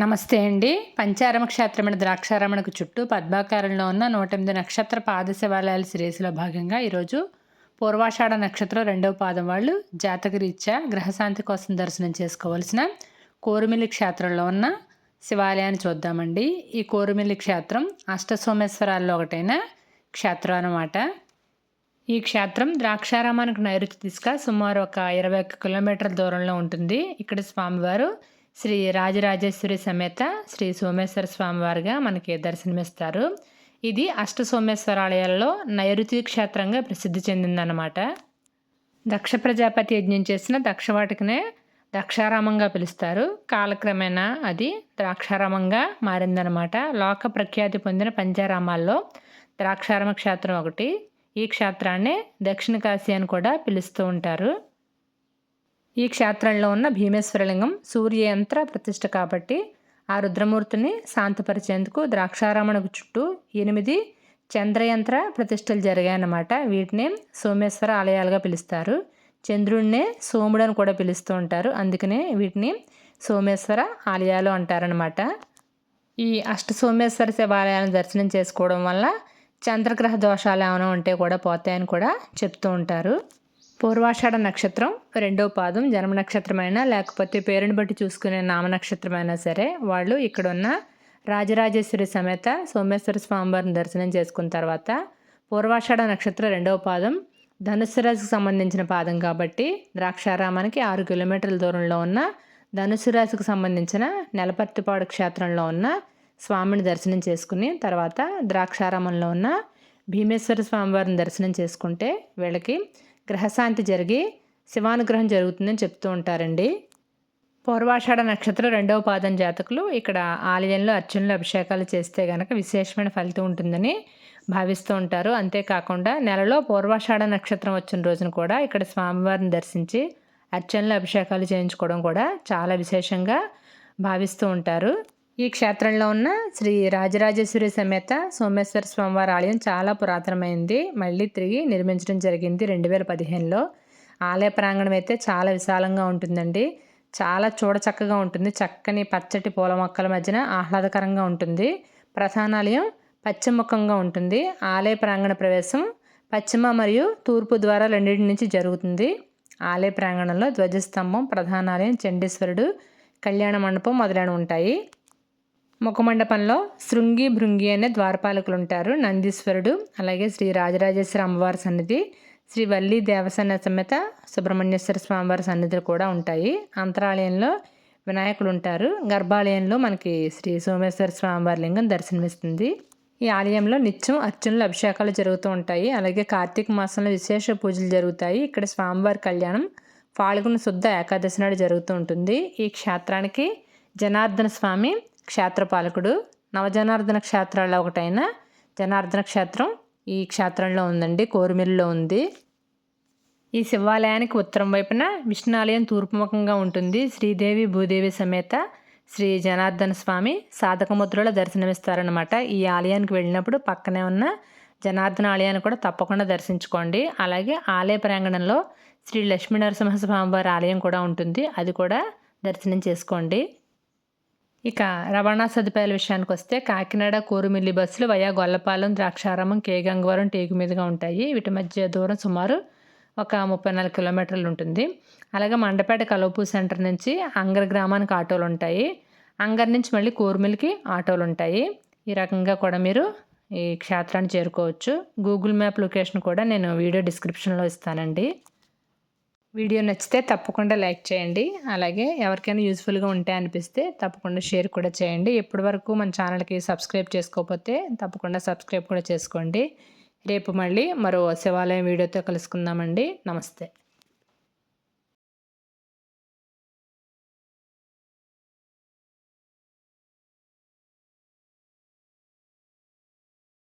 నమస్తే అండి. పంచారమ క్షేత్రమైన ద్రాక్షారమణకు చుట్టూ పద్మాకారంలో ఉన్న నూట ఎనిమిది నక్షత్ర పాద శివాలయాల సిరీస్లో భాగంగా ఈరోజు పూర్వాషాఢ నక్షత్రం రెండవ పాదం వాళ్ళు జాతకరీత్యా గ్రహశాంతి కోసం దర్శనం చేసుకోవాల్సిన కోరుమిల్లి క్షేత్రంలో ఉన్న శివాలయాన్ని చూద్దామండి. ఈ కోరుమిల్లి క్షేత్రం అష్టసోమేశ్వరాల్లో ఒకటైన క్షేత్రం అన్నమాట. ఈ క్షేత్రం ద్రాక్షారామానికి నైరుతి దిశగా సుమారు ఒక ఇరవై ఒక్క కిలోమీటర్ల దూరంలో ఉంటుంది. ఇక్కడ స్వామివారు శ్రీ రాజరాజేశ్వరి సమేత శ్రీ సోమేశ్వర స్వామివారిగా మనకి దర్శనమిస్తారు. ఇది అష్ట సోమేశ్వర ఆలయాల్లో నైరుతి క్షేత్రంగా ప్రసిద్ధి చెందిందన్నమాట. దక్ష ప్రజాపతి యజ్ఞం చేసిన దక్షవాటికనే ద్రాక్షారామంగా పిలుస్తారు. కాలక్రమేణా అది ద్రాక్షారామంగా మారిందనమాట లోక ప్రఖ్యాతి పొందిన పంచారామాల్లో ద్రాక్షారామ క్షేత్రం ఒకటి. ఈ క్షేత్రాన్ని దక్షిణ కాశీ అని కూడా పిలుస్తూ ఉంటారు. ఈ క్షేత్రంలో ఉన్న భీమేశ్వరలింగం సూర్యయంత్ర ప్రతిష్ట కాబట్టి ఆ రుద్రమూర్తిని శాంతపరిచేందుకు ద్రాక్షారామణకు చుట్టూ ఎనిమిది చంద్రయంత్ర ప్రతిష్టలు జరిగాయన్నమాట. వీటిని సోమేశ్వర ఆలయాలుగా పిలుస్తారు. చంద్రుడినే సోముడు అని కూడా పిలుస్తూ ఉంటారు. అందుకనే వీటిని సోమేశ్వర ఆలయాలు అంటారనమాట ఈ అష్ట సోమేశ్వర శివాలయాలను దర్శనం చేసుకోవడం వల్ల చంద్రగ్రహ దోషాలు ఏమైనా ఉంటే కూడా పోతాయని కూడా చెప్తూ ఉంటారు. పూర్వాషాఢ నక్షత్రం రెండవ పాదం జన్మ నక్షత్రమైనా లేకపోతే పేరుని బట్టి చూసుకునే నామనక్షత్రమైనా సరే వాళ్ళు ఇక్కడ ఉన్న రాజరాజేశ్వరి సమేత సోమేశ్వర స్వామివారిని దర్శనం చేసుకున్న తర్వాత పూర్వాషాఢ నక్షత్రం రెండవ పాదం ధనుసు రాశికి సంబంధించిన పాదం కాబట్టి ద్రాక్షారామానికి ఆరు కిలోమీటర్ల దూరంలో ఉన్న ధనుసు రాశికి సంబంధించిన నెలపర్తిపాడు క్షేత్రంలో ఉన్న స్వామిని దర్శనం చేసుకుని తర్వాత ద్రాక్షారామంలో ఉన్న భీమేశ్వర స్వామివారిని దర్శనం చేసుకుంటే వీళ్ళకి గ్రహశాంతి జరిగి శివానుగ్రహం జరుగుతుందని చెప్తూ ఉంటారండి. పూర్వాషాఢ నక్షత్రం రెండవ పాదం జాతకులు. ఇక్కడ ఆలయంలో అర్చనలు అభిషేకాలు చేస్తే గనక విశేషమైన ఫలితం ఉంటుందని భావిస్తూ ఉంటారు. అంతేకాకుండా నెలలో పూర్వాషాఢ నక్షత్రం వచ్చిన రోజున కూడా ఇక్కడ స్వామివారిని దర్శించి అర్చనలు అభిషేకాలు చేయించుకోవడం కూడా చాలా విశేషంగా భావిస్తూ ఉంటారు. ఈ క్షేత్రంలో ఉన్న శ్రీ రాజరాజేశ్వరి సమేత సోమేశ్వర స్వామివారి ఆలయం చాలా పురాతనమైంది. మళ్ళీ తిరిగి నిర్మించడం జరిగింది రెండు వేల పదిహేనులో. ఆలయ ప్రాంగణం అయితే చాలా విశాలంగా ఉంటుందండి. చాలా చూడచక్కగా ఉంటుంది. చక్కని పచ్చటి పూల మొక్కల మధ్యన ఆహ్లాదకరంగా ఉంటుంది. ప్రధానాలయం పశ్చిమముఖంగా ఉంటుంది. ఆలయ ప్రాంగణ ప్రవేశం పశ్చిమ మరియు తూర్పు ద్వారా రెండింటి నుంచి జరుగుతుంది. ఆలయ ప్రాంగణంలో ధ్వజస్తంభం ప్రధానాలయం చండీశ్వరుడు కళ్యాణ మండపం మొదలైనవి ఉంటాయి. ముఖమండపంలో శృంగి భృంగి అనే ద్వారపాలకులు ఉంటారు నందీశ్వరుడు అలాగే శ్రీ రాజరాజేశ్వర అమ్మవారి సన్నిధి శ్రీ వల్లి దేవసేన సమేత సుబ్రహ్మణ్యేశ్వర స్వామివారి సన్నిధులు కూడా ఉంటాయి. అంతరాలయంలో వినాయకుడు ఉంటారు గర్భాలయంలో మనకి శ్రీ సోమేశ్వర స్వామివారి లింగం దర్శనమిస్తుంది. ఈ ఆలయంలో నిత్యం అర్చనలు అభిషేకాలు జరుగుతూ ఉంటాయి. అలాగే కార్తీక మాసంలో విశేష పూజలు జరుగుతాయి. ఇక్కడ స్వామివారి కళ్యాణం పాల్గొన శుద్ధ ఏకాదశి నాడు జరుగుతూ ఉంటుంది. ఈ క్షేత్రానికి జనార్దన స్వామి క్షేత్రపాలకుడు నవజనార్దన క్షేత్రాల్లో ఒకటైన జనార్దన క్షేత్రం ఈ క్షేత్రంలో ఉందండి కోరుమిల్లిలో ఉంది. ఈ శివాలయానికి ఉత్తరం వైపున విష్ణాలయం తూర్పుముఖంగా ఉంటుంది. శ్రీదేవి భూదేవి సమేత శ్రీ జనార్దన స్వామి సాధకముద్రలో దర్శనమిస్తారనమాట ఈ ఆలయానికి వెళ్ళినప్పుడు పక్కనే ఉన్న జనార్దన ఆలయాన్ని కూడా తప్పకుండా దర్శించుకోండి. అలాగే ఆలయ ప్రాంగణంలో శ్రీ లక్ష్మీ నరసింహ స్వామివారి ఆలయం కూడా ఉంటుంది. అది కూడా దర్శనం చేసుకోండి. ఇక రవాణా సదుపాయాల విషయానికి వస్తే కాకినాడ కోరుమిల్లి బస్సులు వయా గొల్లపాలెం ద్రాక్షారామం కే గంగవరం టేకు మీదుగా ఉంటాయి. వీటి మధ్య దూరం సుమారు ఒక ముప్పై నాలుగు కిలోమీటర్లు ఉంటుంది. అలాగే మండపేట కలవపూ సెంటర్ నుంచి అంగర్ గ్రామానికి ఆటోలు ఉంటాయి. అంగర్ నుంచి మళ్ళీ కోరుమిల్లికి ఆటోలు ఉంటాయి. ఈ రకంగా కూడా మీరు ఈ క్షేత్రాన్ని చేరుకోవచ్చు. గూగుల్ మ్యాప్ లొకేషన్ కూడా నేను వీడియో డిస్క్రిప్షన్లో ఇస్తానండి. వీడియో నచ్చితే తప్పకుండా లైక్ చేయండి. అలాగే ఎవరికైనా యూస్ఫుల్గా ఉంటే అనిపిస్తే తప్పకుండా షేర్ కూడా చేయండి. ఇప్పటి వరకు మన ఛానల్కి సబ్స్క్రైబ్ చేసుకోకపోతే తప్పకుండా సబ్స్క్రైబ్ కూడా చేసుకోండి. రేపు మళ్ళీ మరో శివాలయం వీడియోతో కలుసుకుందామండి. నమస్తే.